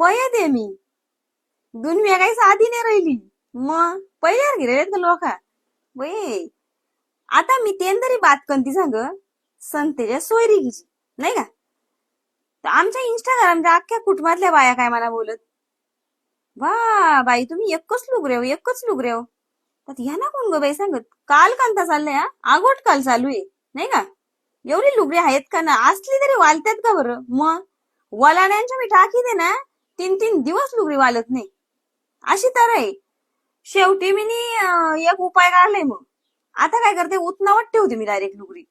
पया दे मी. दुनिया काही साधी नाही राहिली. मग पहिल्यावर गिरेलेत का? लोक वय. आता मी तेन तरी बात कंती सांग. संतेच्या सोयरीकीची नाही का? तर आमच्या इंस्टाग्रामच्या अख्ख्या कुटुंबातल्या बाया काय मला बोलत? वा बाई तुम्ही एकच लुक हो एकच लुक हो तर ह्या ना कोण ग बाई सांगत? काल कांता चाललंय हा? आगोट काल चालू आहे. नाही का? एवढी लुगडी आहेत का ना? असली तरी वालतात का बरं? मग? वलाण्यांच्या मी टाकी दे ना? तीन तीन दिवस लुगडी वालत नाही. अशी तर आहे. शेवटी मी नी, एक उपाय काढलाय मग. आता काय करते? उतनावर ठेवते मी डायरेक्ट लुगडी.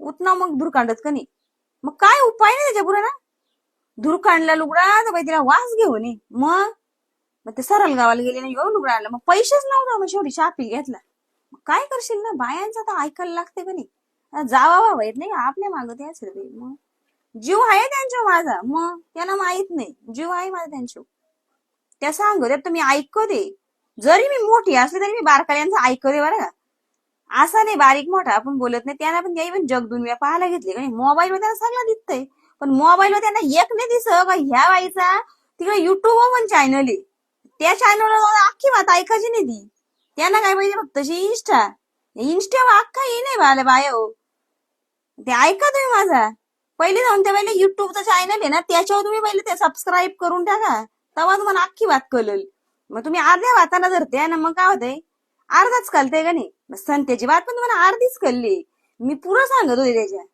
उतना मग धूर काढत का नाही? मग काय उपाय नाही त्याच्या पुढे ना? धूर काढला लुगडा तर बाई तिला वास घेऊन ये मग? मग ते सरल गावाला गेले ना येऊ लुगडा आला मग पैसेच नव्हता मग शेवटी शापी घेतला. मग काय करशील ना? बायांचं तर ऐकायला लागते का नाही? जावा बाबा येत नाही आपल्या मागं याच बाई. मग? जीव आहे त्यांच्या माझा. मग त्यांना माहीत नाही. जीव आहे माझा त्यांच्या. त्या सांगू दे तुम्ही ऐकू दे. जरी मी मोठी असली तरी मी बारकाल्यांचं ऐकू दे बरं का. असा नाही बारीक मोठा. आपण बोलत नाही. त्यांना पण त्याही पण जग दुनिया पाहायला घेतली का नाही? मोबाईलवर त्यांना सगळं दिसतंय. पण मोबाईलवर त्यांना एक नाही दिसत का ह्या बाईचा? तिकडे युट्यूबवर पण चॅनल आहे. त्या चॅनलवर अख्खी बात ऐकायची नाही ती. त्यांना काय पाहिजे फक्त अशी इंस्टा इंस्टावर अख्खा ये नाही बाला बाय. ते ऐका तुम्ही माझा. पहिले जाऊन त्या पहिले युट्यूबचं चॅनल आहे ना त्याच्यावर तुम्ही पहिले ते सबस्क्राईब करून टाका. तेव्हा तुम्हाला अख्खी वात कळल. मग तुम्ही अर्ध्या वाताला धरते ना मग काय होतंय? अर्धाच कळते का नाही? मग संत्याची बात पण तुम्हाला अर्धीच कळली. मी पुरं सांगत होते त्याच्या.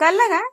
कळलं का?